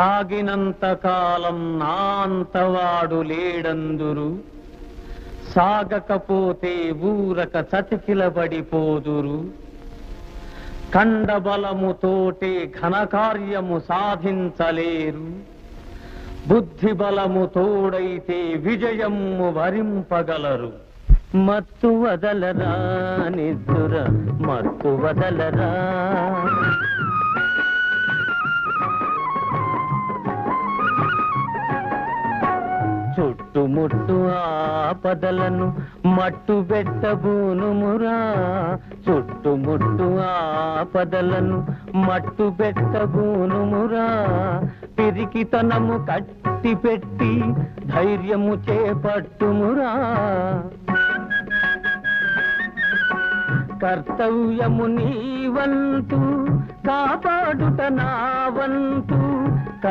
సాగినంత కాలం నాంతవాడు లేడందురు. సాగకపోతే ఊరక చతికిలబడిపోదురు. కండబలముతోటే ఘనకార్యము సాధించలేరు. బుద్ధి బలము తోడైతే విజయము వరింపగలరు. మత్తు వదలరా నిద్దుర మత్తు వదలరా. ముట్టు ఆపదలను మట్టు పెట్టబూనుమురా చుట్టుముట్టు ఆపదలను మట్టు పెట్టబూనుమురా పిరికితనము కట్టి పెట్టి ధైర్యము చేపట్టుమురా కర్తవ్యము నీ వంతు కాపాడుట నా వంతు.